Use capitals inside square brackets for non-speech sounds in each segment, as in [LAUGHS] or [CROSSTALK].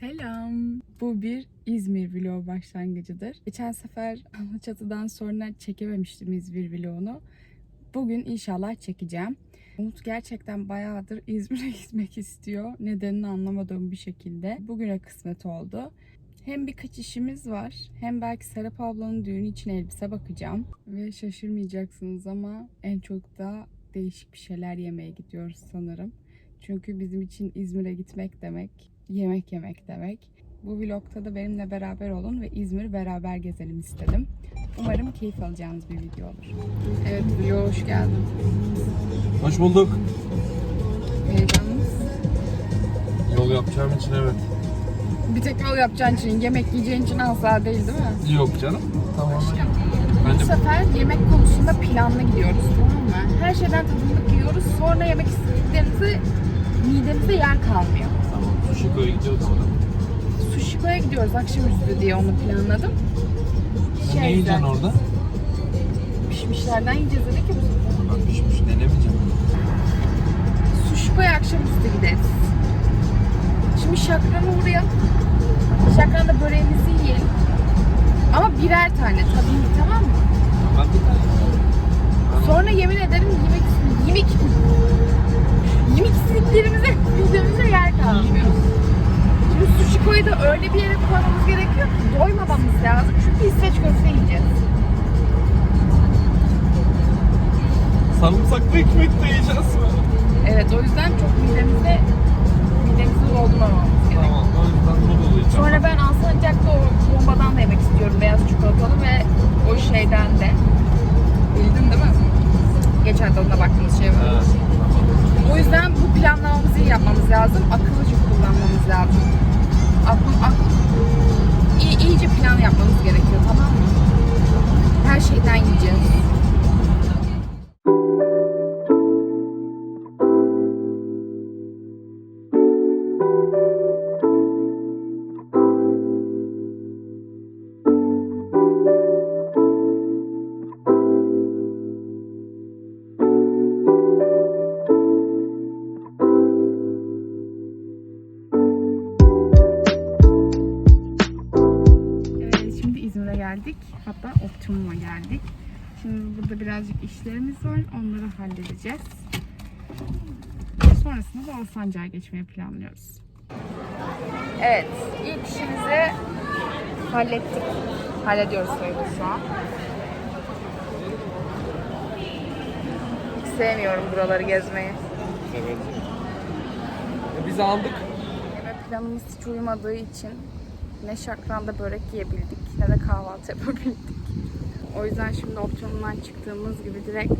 Selam. Bu bir İzmir vlog başlangıcıdır. Geçen sefer Alaçatı'dan sonra çekememiştim İzmir vlogunu. Bugün inşallah çekeceğim. Umut gerçekten bayağıdır İzmir'e [LAUGHS] gitmek istiyor. Nedenini anlamadığım bir şekilde. Bugüne kısmet oldu. Hem birkaç işimiz var hem belki Serap ablanın düğünü için elbise bakacağım. Ve şaşırmayacaksınız ama en çok da değişik bir şeyler yemeye gidiyoruz sanırım. Çünkü bizim için İzmir'e gitmek demek, yemek yemek demek. Bu vlogta da benimle beraber olun ve İzmir'i beraber gezelim istedim. Umarım keyif alacağınız bir video olur. Evet, vloga hoş geldin. Hoş bulduk. Heyecanlı mısın? Yol yapacağım için evet. Bir tek yol yapacağın için, yemek yiyeceğin için asla değil değil mi? Yok canım. Tamam. Bu sefer yemek konusunda planlı gidiyoruz tamam mı? Her şeyden tadımlık yiyoruz. Sonra yemek istediklerimizi midemizde yer kalmıyor. Sushiko'ya gidiyoruz. Sushiko'ya gidiyoruz akşamüstü diye onu planladım. Sen ne yiyeceksin orada? Pişmişlerden yiyeceğiz dedik ki bu. Ben pişmiş denemeyeceğim. Sushiko'ya akşamüstü gideriz. Şimdi şakrana uğrayalım. Şakranda böreğimizi yiyelim. Ama birer tane tabii tamam mı? Ben bir tane. Lazım. Akıllıca kullanmamız lazım. İşlerimiz var. Onları halledeceğiz. Sonrasında da Alsancak'a geçmeyi planlıyoruz. Evet, ilk işimizi hallettik. Hallediyoruz sayılır şu an. Hiç sevmiyorum buraları gezmeyi. Evet. Biz aldık. Yeme planımız hiç uymadığı için ne şakranda börek yiyebildik ne de kahvaltı yapabildik. O yüzden şimdi Optimum'dan çıktığımız gibi direkt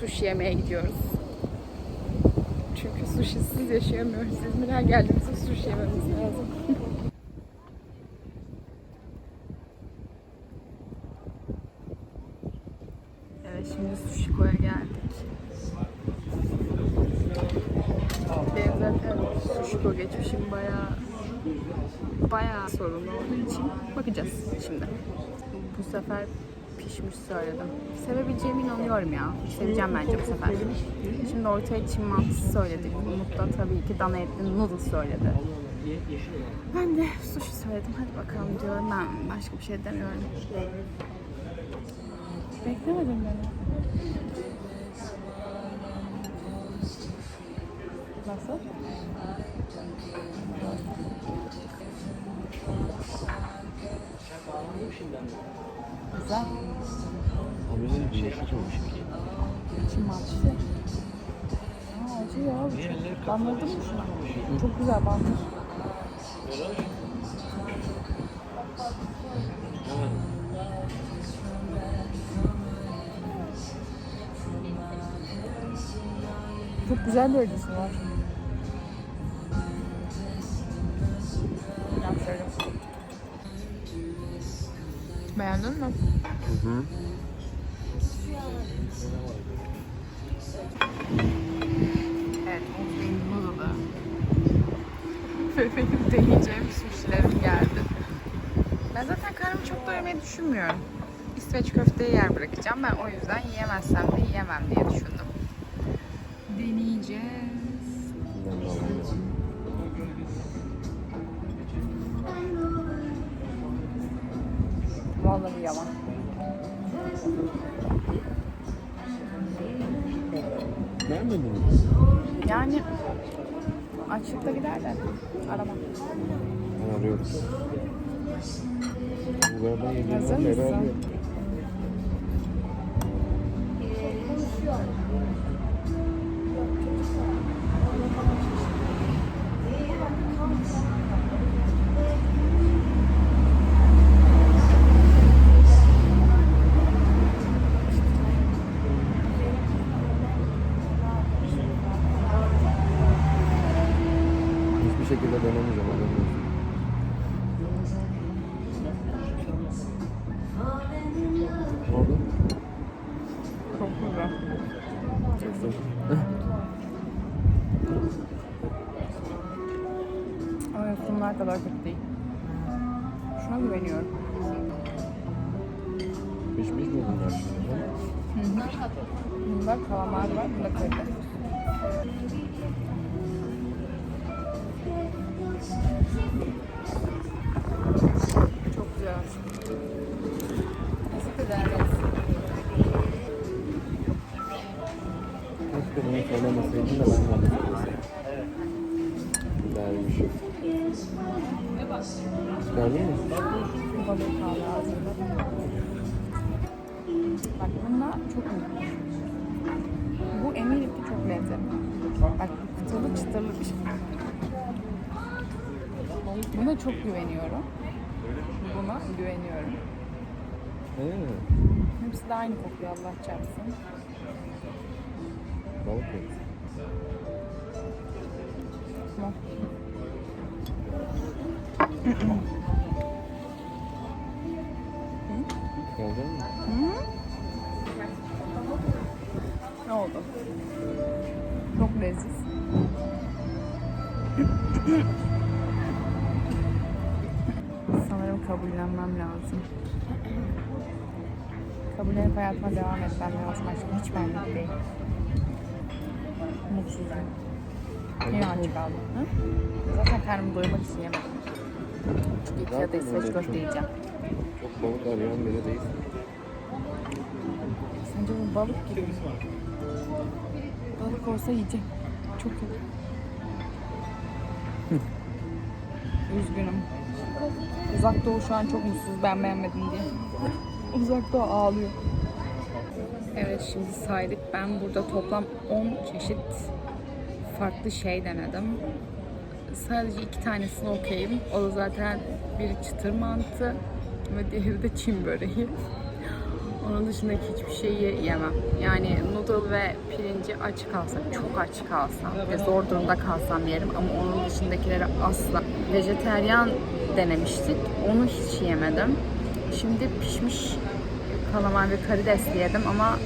sushi yemeye gidiyoruz. Çünkü sushisiz yaşayamıyoruz. İzmir'e geldiğimizde sushi yememiz lazım. evet şimdi Sushiko'ya geldik. Benim zaten Sushiko geçmişim bayağı bayağı sorunlu olduğu için bakacağız şimdi. Bu sefer pişmiş söyledim. Sevebileceğime inanıyorum ya. Seveceğim bence bu sefer. Şimdi ortaya Çin mantısı söyledik. Umut da tabii ki dana etli noodle söyledi. Ben de sushi söyledim. Hadi bakalım diyorum. Ben başka bir şey demiyorum. Beklemedim beni. Nasıl? Güzel. Abi dedim bir şey çıkmamış ki. Çin mantısı. Aa, acı ya. Banladın mı şunu? Çok güzel bandır. Çok güzel bir acısı var. Beğendin mi? Hı hı. Evet, Mutlu'nun noodle'ı. Ve benim de yiyeceğim suşilerim geldi. Ben zaten karnımı çok doyurmayı düşünmüyorum. İsveç köfteyi yer bırakacağım. Ben o yüzden yiyemezsem de yiyemem diye düşündüm. Deneyeceğiz. Vallahi yalan. Beğenmedin mi? Yani açlıkta gider de arama. Bulgardan Hazır mısın? Ama yapımlar kadar kötü değil. Şuna güveniyorum. Pişmiş mi bunlar şimdi? Bunda kalamar var, bunda karides. Çok güzel. Teşekkür Keşke bunu söylemeseydin de ben de söyleseydim. Güzelmiş. Çıkardın mı? Bak bununla çok iyi. Bu eminim ki çok lezzetli. Bak bu kıtalı çıtırlı bir şey. Buna çok güveniyorum. Buna güveniyorum. He. Hepsi de aynı kokuyor Allah çarpsın. Balık? Tamam. Çıkardın mı? Ne oldu? Çok leziz. Sanırım kabullenmem lazım. Kabullenip hayatıma devam etmem lazım aşkım. Hiç benlik değil. Mutsuzum. Yine aç kaldım. Hı? Zaten karnımı doyurmak için yemedim. Çünkü ya da İsveç köfte yiyeceğim. Çok balık arayan biri değil. Sence bu balık gibi mi? Balık olsa yiyeceğim. Çok kötü. Üzgünüm. Uzak Doğu şu an çok mutsuz ben beğenmedim diye. Uzak Doğu ağlıyor. Evet şimdi saydık. Ben burada toplam 10 çeşit farklı şey denedim. Sadece iki tanesini okeyim. O da zaten biri çıtır mantı ve diğeri de Çin böreği. Onun dışındaki hiçbir şeyi yemem. Yani noodle ve pirinci aç kalsam, çok aç kalsam ve zor durumda kalsam yerim ama onun dışındakileri asla. Vejeteryan denemiştik. Onu hiç yemedim. Şimdi pişmiş kalamar ve karides yedim ama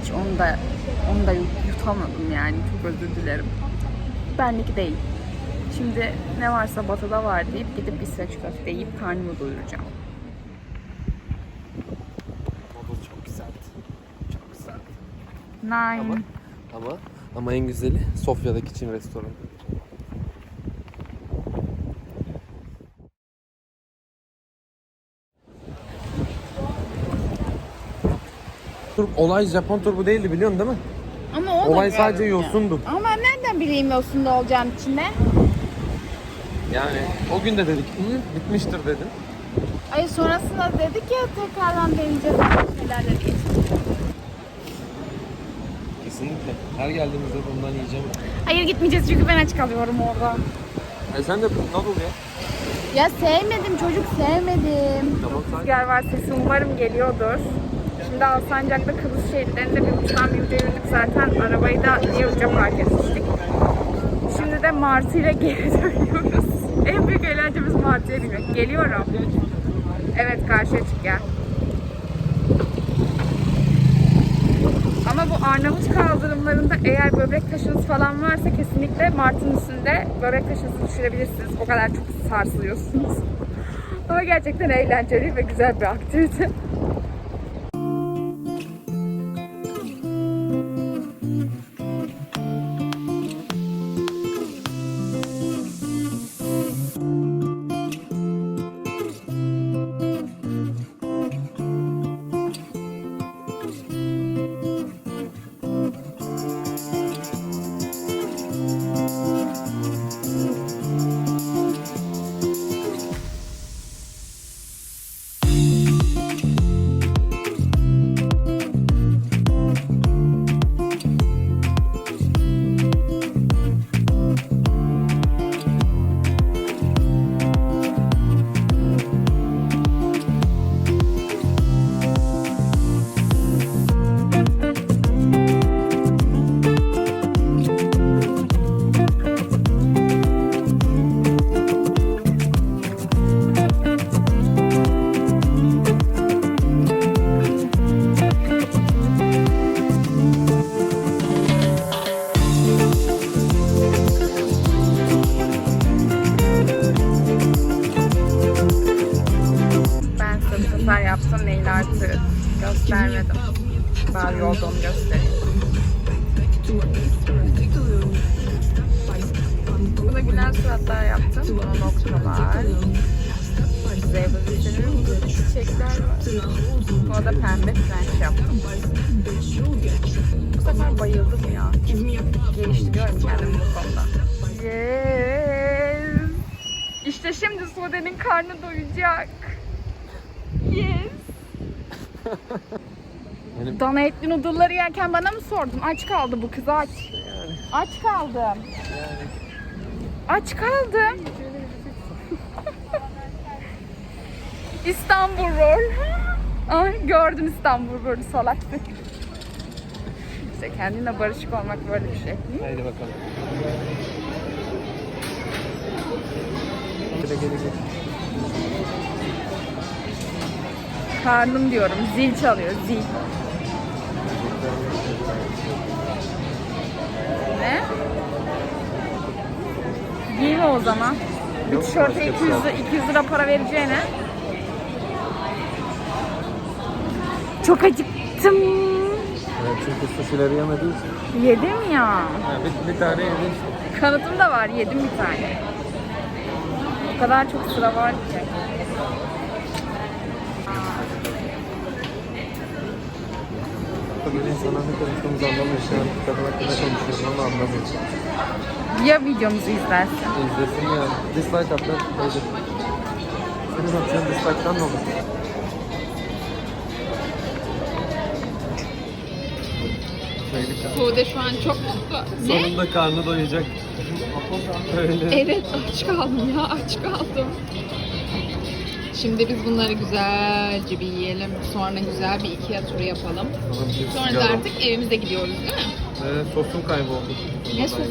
hiç onu da onu da yutamadım yani. Çok özür dilerim. Benlik değil. Şimdi ne varsa batıda var deyip gidip İsveç köfte yiyip karnımı doyuracağım. Çok güzeldi. Çok güzeldi. Nine. Ama ama en güzeli Sofya'daki Çin restoranı. Tur, olay Japon turbu değildi biliyorsun değil mi? Ama o Olay sadece görünüyor. yosundu. Ama ben nereden bileyim yosunda olacağım içinde? Yani o gün de dedik Hı, bitmiştir dedin. Ay sonrasında dedik ya tekrardan deneyeceğiz şeyler dedik. Kesinlikle. Her geldiğimizde bundan yiyeceğim. Hayır gitmeyeceğiz çünkü ben aç kalıyorum orada. E sen de noodle ya. Ya sevmedim çocuk sevmedim. Tamam sen. Rüzgar var sesi umarım geliyordur. Şimdi Alsancak'ta Kıbrıs şehirlerinde bir uçtan bir yürüdük zaten. Arabayı da diye uca park etmiştik. Şimdi de Martı ile geri [LAUGHS] dönüyoruz. En büyük eğlencemiz Martı'ya binmek. Geliyorum. Evet karşıya çık gel. Ama bu Arnavut kaldırımlarında eğer böbrek taşınız falan varsa kesinlikle Mart'ın üstünde böbrek taşınızı düşürebilirsiniz. O kadar çok sarsılıyorsunuz. [LAUGHS] Ama gerçekten eğlenceli ve güzel bir aktivite. Sefer bayıldım ya. Geliştiriyorum kendimi bu konuda. Yes. İşte şimdi Sude'nin karnı doyacak. Yes. Yani- Dana etli noodle'ları yerken bana mı sordun? Aç kaldı bu kız aç. Aç kaldım. Aç kaldım. İstanbul rol. Ay gördün İstanbul rolü salaktı. İşte kendine barışık olmak böyle bir şey. Haydi bakalım. Karnım diyorum. Zil çalıyor. Zil. Ne? Giyme o zaman. Bir Yok, tişörte başka bir 200, şey lira- 200 lira para vereceğine. Çok acıktım. Evet, çünkü sushileri yemediği için. Yedim ya. Ha, bir, bir tane yedi işte. Kanıtım da var. Yedim bir tane. O kadar çok sıra var ki. Böyle insanlar ne konuştuğumuzu anlamıyor. Şu an kadın hakkında konuşuyoruz ama anlamıyor. Ya videomuzu izlersin? İzlesin ya. Dislike at lan. Haydi. Senin atacağın dislike'tan ne olur? Sude şu an çok mutlu. Sonunda karnı doyacak. Öyle. Evet aç kaldım ya aç kaldım. Şimdi biz bunları güzelce bir yiyelim. Sonra güzel bir Ikea turu yapalım. Sonra bir Sonra da artık evimize gidiyoruz değil mi? Evet, sosum kayboldu. Ne sosu?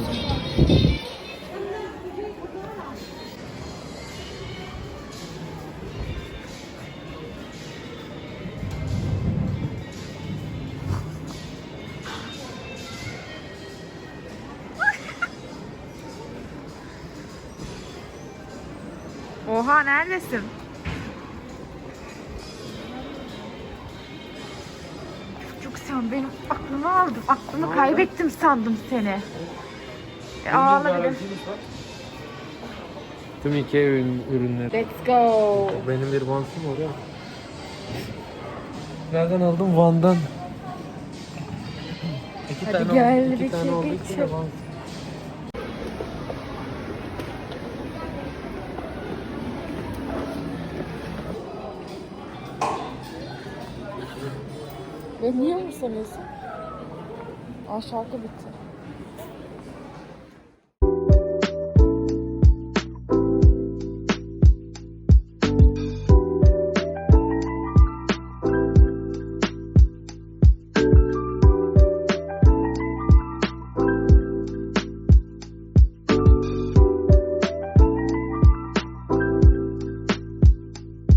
Neredesin? Çocuk sen benim aklımı aldın. Aklımı kaybettim sandım seni. E, ağla Tüm Ikea ürün, ürünleri. Let's go. Benim bir vansım oraya. Nereden aldım? Van'dan. İki Hadi tane gel, oldu. İki bir tane şey olduğu için de. Vans. Ve niye mi sanıyorsun? Aa şarkı bitti.